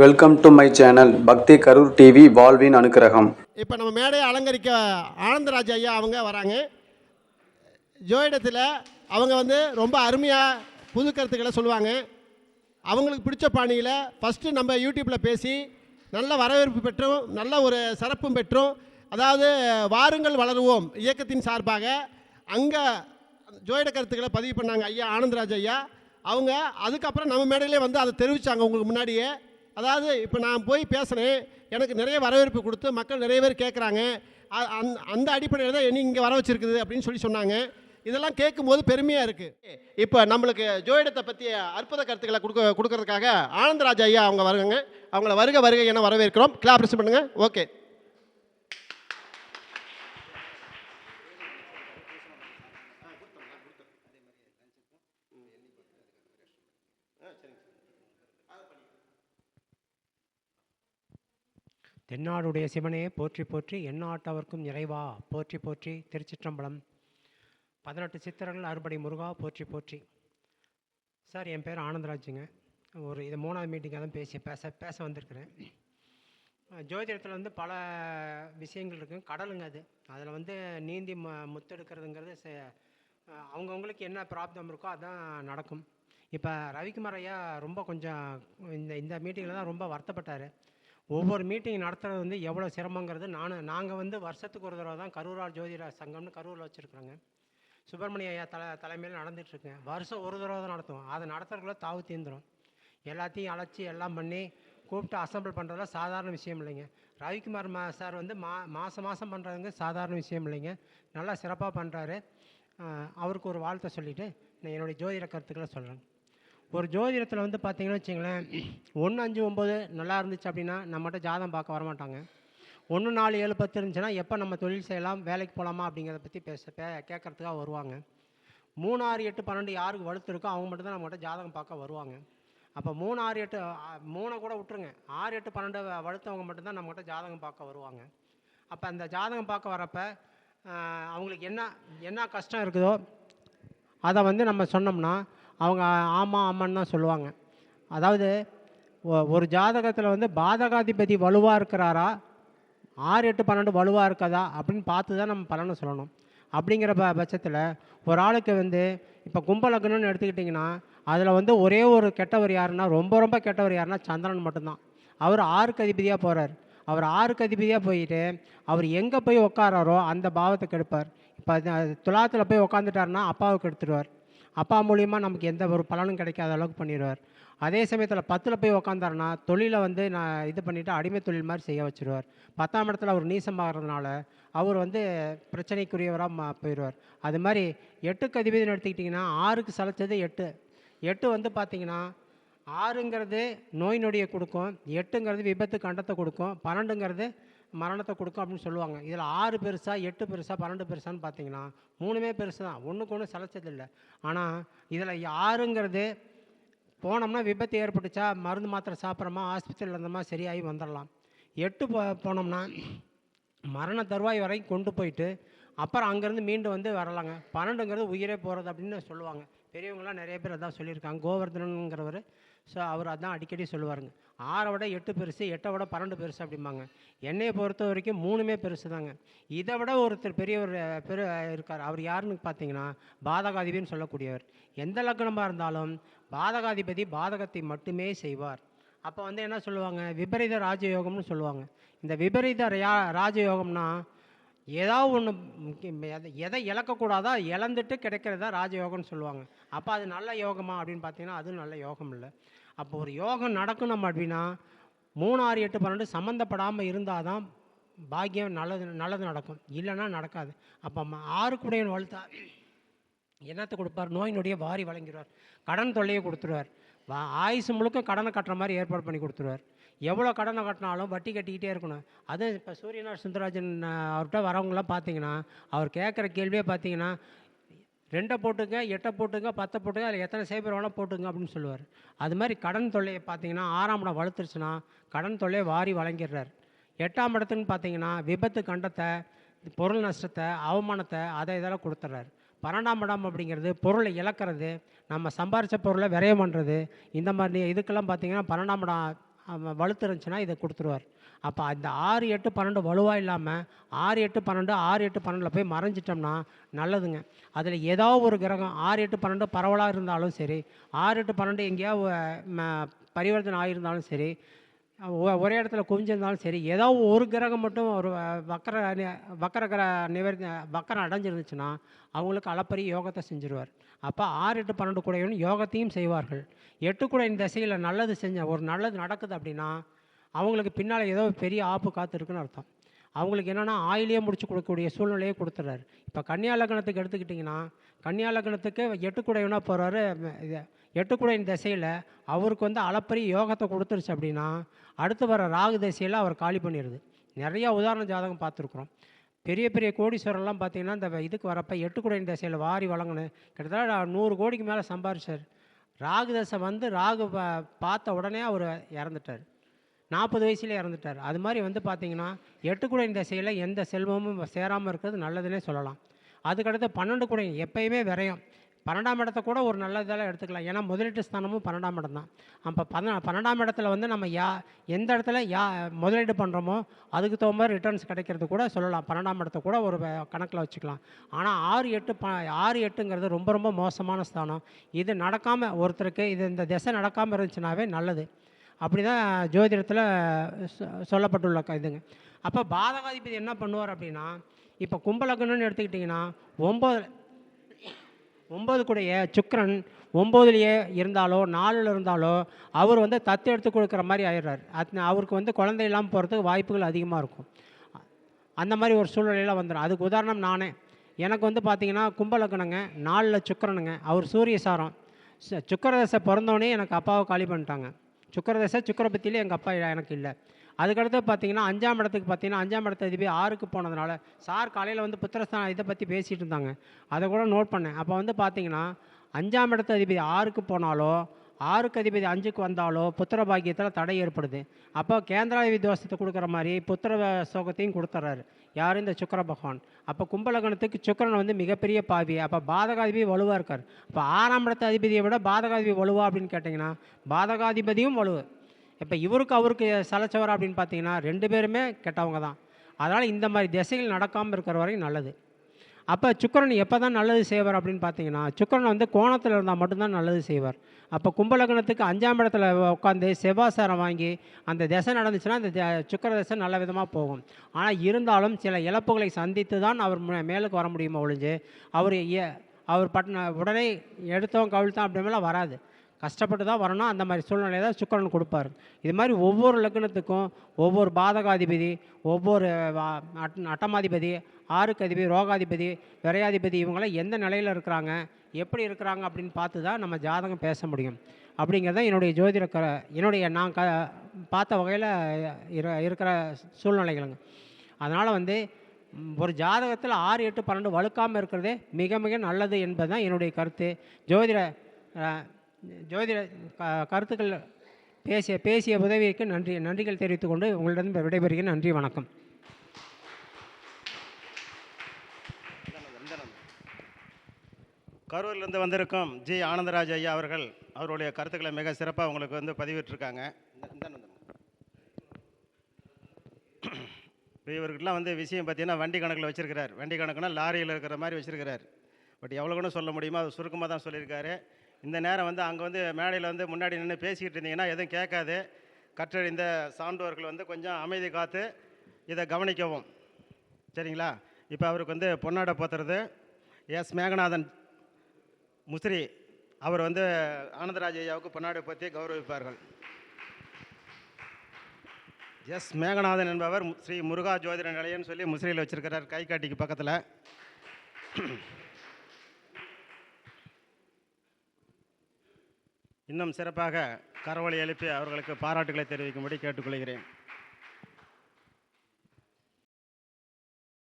Welcome to my channel பக்தி Karur TV வாழ்வின் அனுக்கிரகம் இப்போ நம்ம மேடையை அலங்கரிக்க ஆனந்தராஜ் ஐயா அவங்க வராங்க. ஜோயிடத்தில் அவங்க வந்து ரொம்ப அருமையாக புது கருத்துக்களை சொல்லுவாங்க. அவங்களுக்கு பிடிச்ச பாணியில் ஃபஸ்ட்டு நம்ம யூடியூப்பில் பேசி நல்ல வரவேற்பு பெற்றும் நல்ல ஒரு சிறப்பும் பெற்றும். அதாவது வாருங்கள் வளருவோம் இயக்கத்தின் சார்பாக அங்கே ஜோயிட கருத்துக்களை பதிவு பண்ணாங்க ஐயா ஆனந்தராஜ் ஐயா. அவங்க அதுக்கப்புறம் நம்ம மேடையிலே வந்து அதை தெரிவித்தாங்க உங்களுக்கு முன்னாடியே. அதாவது இப்போ நான் போய் பேசினேன் எனக்கு நிறைய வரவேற்பு கொடுத்து மக்கள் நிறைய பேர் கேட்குறாங்க அந் அந்த அடிப்படையில் தான் என்னை இங்கே வர வச்சுருக்குது அப்படின்னு சொல்லி சொன்னாங்க. இதெல்லாம் கேட்கும்போது பெருமையாக இருக்குது இப்போ நம்மளுக்கு ஜோயிடத்தை பற்றிய அற்புத கருத்துக்களை கொடுக்க கொடுக்கறதுக்காக ஆனந்தராஜ் ஐயா அவங்க வருங்க அவங்கள வருக வருக என வரவேற்கிறோம். கிளாப்ரேஷன் பண்ணுங்கள் ஓகே தென்னாடுடைய சிவனே போற்றி போற்றி எந்நாட்டவர்க்கும் இறைவா போற்றி போற்றி திருச்சிற்றம்பலம். பதினெட்டு சித்திரங்கள் அறுபடை முருகா போற்றி போற்றி. சார் என் பேர் ஆனந்தராஜுங்க. ஒரு இது மூணாவது மீட்டிங்காக தான் பேசி பேச பேச வந்திருக்கிறேன். ஜோதிடத்தில் வந்து பல விஷயங்கள் இருக்குது கடலுங்க அது. அதில் வந்து நீந்தி ம முத்தெடுக்கிறதுங்கிறது அவங்கவுங்களுக்கு என்ன ப்ராப்ளம் இருக்கோ அதான் நடக்கும். இப்போ ரவிக்குமார் ஐயா ரொம்ப கொஞ்சம் இந்த இந்த மீட்டிங்கில் தான் ரொம்ப வருத்தப்பட்டார். ஒவ்வொரு மீட்டிங் நடத்துறது வந்து எவ்வளோ சிரமங்கிறது நானும் நாங்கள் வந்து வருஷத்துக்கு ஒரு தடவை தான் கரூரார் ஜோதிட சங்கம்னு கரூரில் வச்சுருக்குறோங்க. சுப்பிரமணிய ஐயா தலை தலைமையில் நடந்துட்டுருக்கேன் வருஷம் ஒரு தடவை தான் நடத்துவோம். அதை நடத்துறதுக்குள்ள தாவு தீர்ந்துடும் எல்லாத்தையும் அழைச்சி எல்லாம் பண்ணி கூப்பிட்டு அசம்பிள் பண்ணுறதுலாம் சாதாரண விஷயம் இல்லைங்க. ரவிக்குமார் மா சார் வந்து மா மாதம் மாதம் பண்ணுறதுங்க சாதாரண விஷயம் இல்லைங்க. நல்லா சிறப்பாக பண்ணுறாரு அவருக்கு ஒரு வாழ்த்தை சொல்லிவிட்டு நான் என்னுடைய ஜோதிட கருத்துக்களை சொல்கிறேன் ஒரு ஜோதிடத்தில் வந்து பார்த்தீங்கன்னு வச்சிங்களேன் ஒன்று அஞ்சு ஒம்பது நல்லா இருந்துச்சு அப்படின்னா நம்மகிட்ட ஜாதகம் பார்க்க வரமாட்டாங்க. ஒன்று நாலு ஏழு பத்து இருந்துச்சுன்னா எப்போ நம்ம தொழில் செய்யலாம் வேலைக்கு போகலாமா அப்படிங்கிறத பற்றி பேச பே கேட்குறதுக்காக வருவாங்க. மூணு ஆறு எட்டு பன்னெண்டு யாருக்கு வலுத்து இருக்கோ அவங்க மட்டும் தான் நம்மகிட்ட ஜாதகம் பார்க்க வருவாங்க. அப்போ மூணு ஆறு எட்டு மூணை கூட விட்டுருங்க. ஆறு எட்டு பன்னெண்டு வலுத்தவங்க மட்டும்தான் நம்மகிட்ட ஜாதகம் பார்க்க வருவாங்க. அப்போ அந்த ஜாதகம் பார்க்க வரப்ப அவங்களுக்கு என்ன என்ன கஷ்டம் இருக்குதோ அதை வந்து நம்ம சொன்னோம்னா அவங்க ஆமாம் ஆமான்னு தான் சொல்லுவாங்க. அதாவது ஒ- ஒரு ஜாதகத்தில் வந்து பாதகாதிபதி வலுவாக இருக்கிறாரா? ஆறு எட்டு பன்னெண்டு வலுவாக இருக்கதா? அப்படின்னு பார்த்து தான் நம்ம பலனை சொல்லணும். அப்படிங்கிற ப பட்சத்தில் ஒரு ஆளுக்கு வந்து இப்போ கும்பலக்னம்னு எடுத்துக்கிட்டிங்கன்னா அதில் வந்து ஒரே ஒரு கெட்டவர் யாருன்னா ரொம்ப ரொம்ப கெட்டவர் யாருன்னா சந்திரன் மட்டும்தான். அவர் ஆறுக்கு அதிபதியாக போகிறார் அவர் ஆறுக்கு அதிபதியாக போயிட்டு அவர் எங்கே போய் உட்காராரோ அந்த பாவத்தை கெடுப்பார். இப்போ துலாத்தில் போய் உட்காந்துட்டாருன்னா அப்பாவை கெடுத்துடுவார் அப்பா மூலியமாக நமக்கு எந்த ஒரு பலனும் கிடைக்காத அளவுக்கு பண்ணிடுவார். அதே சமயத்தில் பத்தில் போய் உக்காந்தாருன்னா தொழிலை வந்து நான் இது பண்ணிவிட்டு அடிமை தொழில் மாதிரி செய்ய வச்சுருவார். பத்தாம் இடத்துல அவர் நீசமாகறதுனால அவர் வந்து பிரச்சனைக்குரியவராக மா போயிடுவார் அது மாதிரி எட்டுக்கு அதிபதினு எடுத்துக்கிட்டிங்கன்னா ஆறுக்கு சலைச்சது எட்டு. எட்டு வந்து பார்த்திங்கன்னா ஆறுங்கிறது நோய் நொடியை கொடுக்கும் எட்டுங்கிறது விபத்து கண்டத்தை கொடுக்கும் பன்னெண்டுங்கிறது மரணத்தை கொடுக்கும் அப்படின்னு சொல்லுவாங்க. இதில் ஆறு பெருசாக எட்டு பெருசாக பன்னெண்டு பெருசான்னு பார்த்தீங்கன்னா மூணுமே பெருசு தான். ஒன்றுக்கு ஒன்று சளைச்சதில்லை ஆனால் இதில் ஆறுங்கிறது போனோம்னா விபத்து ஏற்பட்டுச்சா மருந்து மாத்திரை சாப்பிட்றோமா ஆஸ்பத்திரியில் இருந்தோமா சரியாகி வந்துடலாம். எட்டு போ போனோம்னா மரண தருவாய் வரைக்கும் கொண்டு போயிட்டு அப்புறம் அங்கேருந்து மீண்டு வந்து வரலாங்க. பன்னெண்டுங்கிறது உயிரே போகிறது அப்படின்னு சொல்லுவாங்க. பெரியவங்களாம் நிறைய பேர் அதான் சொல்லியிருக்காங்க. கோவர்தனங்கிறவர் ஸோ அவர் அதான் அடிக்கடி சொல்லுவாருங்க. ஆறை விட எட்டு பெருசு எட்டை விட பன்னெண்டு பெருசு அப்படிம்பாங்க. என்னையை பொறுத்த வரைக்கும் மூணுமே பெருசு தாங்க இதை விட ஒருத்தர் பெரியவர் பெரு இருக்கார். அவர் யாருன்னு பார்த்தீங்கன்னா பாதகாதிபின்னு சொல்லக்கூடியவர். எந்த லக்னமாக இருந்தாலும் பாதகாதிபதி பாதகத்தை மட்டுமே செய்வார். அப்போ வந்து என்ன சொல்லுவாங்க? விபரீத ராஜயோகம்னு சொல்லுவாங்க. இந்த விபரீத ரியா ராஜயோகம்னா ஏதாவது ஒன்று எதை இழக்கக்கூடாதோ இழக்கக்கூடாதா இழந்துட்டு கிடைக்கிறதா ராஜயோகம்னு சொல்லுவாங்க. அப்போ அது நல்ல யோகமா அப்படின்னு பார்த்தீங்கன்னா அதுவும் நல்ல யோகம் இல்லை. அப்போ ஒரு யோகம் நடக்கணும் அப்படின்னா மூணு ஆறு எட்டு பன்னெண்டு சம்மந்தப்படாமல் இருந்தால் தான் பாக்கியம் நல்லது நல்லது நடக்கும். இல்லைன்னா நடக்காது. அப்போ ம- ஆறுக்குடையன் வலுத்தா என்னத்தை கொடுப்பார்? நோய் நொடியை வாரி வழங்கிடுவார் கடன் தொல்லையை கொடுத்துருவார். ஆயுசு முழுக்க கடனை கட்டுற மாதிரி ஏற்பாடு பண்ணி கொடுத்துருவார். எவ்வளோ கடனை கட்டினாலும் வட்டி கட்டிக்கிட்டே இருக்கணும். அதுவும் இப்போ சூரியநாத் சுந்தரராஜன் அவர்கிட்ட வரவங்களாம் பார்த்தீங்கன்னா அவர் கேட்குற கேள்வியே பார்த்தீங்கன்னா ரெண்டை போட்டுங்க எட்டை போட்டுங்க பத்தை போட்டுங்க அதில் எத்தனை சேபர் வேணால் போட்டுங்க அப்படின்னு சொல்லுவார். அது மாதிரி கடன் தொல்லையை பார்த்தீங்கன்னா ஆறாம் இடம் வளர்த்துருச்சுன்னா கடன் தொல்லையை வாரி வழங்கிடுறார். எட்டாம் இடத்துன்னு பார்த்தீங்கன்னா விபத்து கண்டத்தை பொருள் நஷ்டத்தை அவமானத்தை அதை இதெல்லாம் கொடுத்துட்றாரு. பன்னெண்டாம் இடம் அப்படிங்கிறது பொருளை இழக்கிறது நம்ம சம்பாரித்த பொருளை விரயம் பண்ணுறது இந்த மாதிரி இதுக்கெல்லாம் பார்த்தீங்கன்னா பன்னெண்டாம் இடம் வலுத்து வலுத்துருந்துச்சுன்னா இதை கொடுத்துருவார். அப்போ அந்த ஆறு எட்டு பன்னெண்டு வலுவாக இல்லாமல் ஆறு எட்டு பன்னெண்டு ஆறு எட்டு பன்னெண்டில் போய் மறைஞ்சிட்டோம்னா நல்லதுங்க. அதில் ஏதோ ஒரு கிரகம் ஆறு எட்டு பன்னெண்டு பரவலாக இருந்தாலும் சரி ஆறு எட்டு பன்னெண்டு எங்கேயாவது பரிவர்த்தனை ஆகியிருந்தாலும் சரி ஒரே இடத்துல குவிஞ்சிருந்தாலும் சரி ஏதோ ஒரு கிரகம் மட்டும் ஒரு வக்கர நி- வக்கர கிர நிவர்த்தி வக்கரம் அடைஞ்சிருந்துச்சுன்னா அவங்களுக்கு அளப்பரிய யோகத்தை செஞ்சிருவார். அப்போ ஆறு எட்டு பன்னெண்டு கூடையும் யோகத்தையும் செய்வார்கள். எட்டு கூடையின் திசையில் நல்லது செஞ்ச ஒரு நல்லது நடக்குது அப்படின்னா அவங்களுக்கு பின்னால் ஏதோ பெரிய ஆப்பு காத்திருக்குன்னு அர்த்தம். அவங்களுக்கு என்னென்னா ஆயிலே முடிச்சு கொடுக்கக்கூடிய சூழ்நிலையை கொடுத்துட்றாரு இப்போ கன்னியா லக்னத்துக்கு எடுத்துக்கிட்டிங்கன்னா கன்னியா லக்னத்துக்கு எட்டுக்குடையவனா போகிறாரு எட்டுக்குடையின் திசையில் அவருக்கு வந்து அளப்பரிய யோகத்தை கொடுத்துருச்சு அப்படின்னா அடுத்து வர ராகு திசையில் அவர் காலி பண்ணிடுது நிறையா உதாரண ஜாதகம் பார்த்துருக்குறோம். பெரிய பெரிய கோடீஸ்வரர்லாம் பார்த்தீங்கன்னா இந்த இதுக்கு வரப்போ எட்டுக்குடையின் திசையில் வாரி வழங்கினேன் கிட்டத்தட்ட நூறு கோடிக்கு மேலே சம்பாரிச்சார். ராகு தசை வந்து ராகு பார்த்த உடனே அவர் இறந்துட்டார். நாற்பது வயசுல இறந்துட்டார். அது மாதிரி வந்து பார்த்தீங்கன்னா எட்டுக்குடையின் திசையில் எந்த செல்வமும் சேராமல் இருக்கிறது நல்லதுன்னே சொல்லலாம். அதுக்கடுத்து பன்னெண்டு குடை எப்பயுமே விரையும். பன்னெண்டாம் இடத்த கூட ஒரு நல்ல இதெல்லாம் எடுத்துக்கலாம். ஏன்னா முதலீட்டு ஸ்தானமும் பன்னெண்டாம் இடம் தான். அப்போ பன்ன பன்னெண்டாம் இடத்துல வந்து நம்ம யா எந்த இடத்துல யா முதலீடு பண்ணுறோமோ அதுக்கு தகுந்த மாதிரி ரிட்டர்ன்ஸ் கிடைக்கிறது கூட சொல்லலாம். பன்னெண்டாம் இடத்த கூட ஒரு கணக்கில் வச்சுக்கலாம். ஆனால் ஆறு எட்டு ப ஆறு எட்டுங்கிறது ரொம்ப ரொம்ப மோசமான ஸ்தானம். இது நடக்காமல் ஒருத்தருக்கு இது இந்த திசை நடக்காமல் இருந்துச்சுனாவே நல்லது. அப்படி தான் ஜோதிடத்தில் சொ- சொல்லப்பட்டுள்ள க- இதுங்க. அப்போ பாதகாதிபதி என்ன பண்ணுவார் அப்படின்னா இப்போ கும்பலக்கணம்னு எடுத்துக்கிட்டிங்கன்னா ஒம்பது ஒம்பது கூடிய சுக்கரன் ஒம்போதுலேயே இருந்தாலோ நாலில் இருந்தாலோ அவர் வந்து தத்து எடுத்து கொடுக்குற மாதிரி ஆயிடுறார். அது அவருக்கு வந்து குழந்தை இல்லாமல் போகிறதுக்கு வாய்ப்புகள் அதிகமாக இருக்கும். அந்த மாதிரி ஒரு சூழ்நிலையெல்லாம் வந்துடும் அதுக்கு உதாரணம் நானே. எனக்கு வந்து பார்த்திங்கன்னா கும்பலக்கணுங்க நாலில் சுக்கரனுங்க. அவர் சூரிய சாரம். சுக்கரதசை சுக்கிரதசை பிறந்தோடனே எனக்கு அப்பாவை காலி பண்ணிட்டாங்க. சுக்கிரதசை சுக்கரபத்தியிலே எங்கள் அப்பா எனக்கு இல்லை. அதுக்கடுத்து பார்த்தீங்கன்னா அஞ்சாம் இடத்துக்கு பார்த்தீங்கன்னா அஞ்சாம் இடத்து அதிபதி ஆறுக்கு போனதுனால சார் காலையில் வந்து புத்திரஸ்தானம் இதை பற்றி பேசிகிட்டு இருந்தாங்க. அதை கூட நோட் பண்ணேன். அப்போ வந்து பார்த்தீங்கன்னா அஞ்சாம் இடத்து அதிபதி ஆறுக்கு போனாலோ ஆறுக்கு அதிபதி அஞ்சுக்கு வந்தாலோ புத்திர பாக்கியத்தில் தடை ஏற்படுது. அப்போ கேந்திராதிபதி தோஷத்தை கொடுக்குற மாதிரி புத்திர சோகத்தையும் கொடுத்துட்றாரு யார்? இந்த சுக்கர பகவான். அப்போ கும்பலகணத்துக்கு சுக்கிரன் வந்து மிகப்பெரிய பாவி. அப்போ பாதகாதிபதி வலுவாக இருக்கார். அப்போ ஆறாம் இடத்த அதிபதியை விட பாதகாதிபதி வலுவா அப்படின்னு கேட்டிங்கன்னா பாதகாதிபதியும் வலுவு. இப்போ இவருக்கு அவருக்கு சலச்சவர் அப்படின்னு பார்த்தீங்கன்னா ரெண்டு பேருமே கெட்டவங்க தான். அதனால் இந்த மாதிரி திசைகள் நடக்காமல் இருக்கிற வரைக்கும் நல்லது. அப்போ சுக்கிரன் எப்போ தான் நல்லது செய்வார் அப்படின்னு பார்த்தீங்கன்னா சுக்கிரன் வந்து கோணத்தில் இருந்தால் மட்டும்தான் நல்லது செய்வார். அப்போ கும்பலகணத்துக்கு அஞ்சாம் இடத்துல உட்காந்து செவ்வாசாரம் வாங்கி அந்த திசை நடந்துச்சுன்னா அந்த சுக்கர சுக்கிர திசை நல்ல விதமாக போகும். ஆனால் இருந்தாலும் சில இழப்புகளை சந்தித்து தான் அவர் மேலுக்கு வர முடியுமா ஒழிஞ்சு அவர் ஏ- அவர் பட்ன உடனே எடுத்தோம் கவிழ்த்தோம் அப்படிமெல்லாம் வராது. கஷ்டப்பட்டு தான் வரணும் அந்த மாதிரி சூழ்நிலையை தான் சுக்கிரன் கொடுப்பார். இது மாதிரி ஒவ்வொரு லக்னத்துக்கும் ஒவ்வொரு பாதகாதிபதி ஒவ்வொரு அட்- அட்டமாதிபதி ஆறுக்கு அதிபதி ரோகாதிபதி விரையாதிபதி இவங்களாம் எந்த நிலையில் இருக்கிறாங்க எப்படி இருக்கிறாங்க அப்படின்னு பார்த்து தான் நம்ம ஜாதகம் பேச முடியும். அப்படிங்கிறத என்னுடைய ஜோதிட க என்னுடைய நான் க பார்த்த வகையில் இரு இருக்கிற சூழ்நிலைகளுங்க. அதனால் வந்து ஒரு ஜாதகத்தில் ஆறு எட்டு பன்னெண்டு வழுக்காமல் இருக்கிறதே மிக மிக நல்லது என்பது தான் என்னுடைய கருத்து. ஜோதிட ஜோதிட க கருத்துக்கள் பேசிய பேசிய உதவிக்கு நன்றி நன்றிகள் தெரிவித்துக் கொண்டு உங்களிடம் விடைபெறுகிறேன். நன்றி வணக்கம். கரூர்லேருந்து வந்திருக்கும் ஜி ஆனந்தராஜ் ஐயா அவர்கள் அவருடைய கருத்துக்களை மிக சிறப்பாக உங்களுக்கு வந்து பதிவிட்டிருக்காங்க. இந்த- இப்போ இவர்கிட்டலாம் வந்து விஷயம் பார்த்தீங்கன்னா வண்டி கணக்கில் வச்சுருக்கிறார். வண்டி கணக்குனா லாரியில் இருக்கிற மாதிரி வச்சுருக்கிறார். பட் எவ்வளோ கூட சொல்ல முடியுமோ அது சுருக்கமாக தான் சொல்லியிருக்காரு. இந்த நேரம் வந்து அங்கே வந்து மேடையில் வந்து முன்னாடி நின்று பேசிக்கிட்டு இருந்தீங்கன்னா எதுவும் கேட்காது. கற்றறிந்த சான்றோர்கள் வந்து கொஞ்சம் அமைதி காத்து இதை கவனிக்கவும். சரிங்களா? இப்போ அவருக்கு வந்து பொன்னாடை போத்துறது. எஸ். மேகநாதன் முசிறி அவர் வந்து ஆனந்தராஜ் ஐயாவுக்கு பொன்னாடை பற்றி கௌரவிப்பார்கள். எஸ். மேகநாதன் என்பவர் ஸ்ரீ முருகா ஜோதிட நிலையம்னு சொல்லி முசிறியில் வச்சுருக்கிறார் கைகாட்டிக்கு பக்கத்தில். இன்னும் சிறப்பாக கரவொலி எழுப்பி அவர்களுக்கு பாராட்டுகளை தெரிவிக்கும்படி கேட்டுக்கொள்கிறேன்.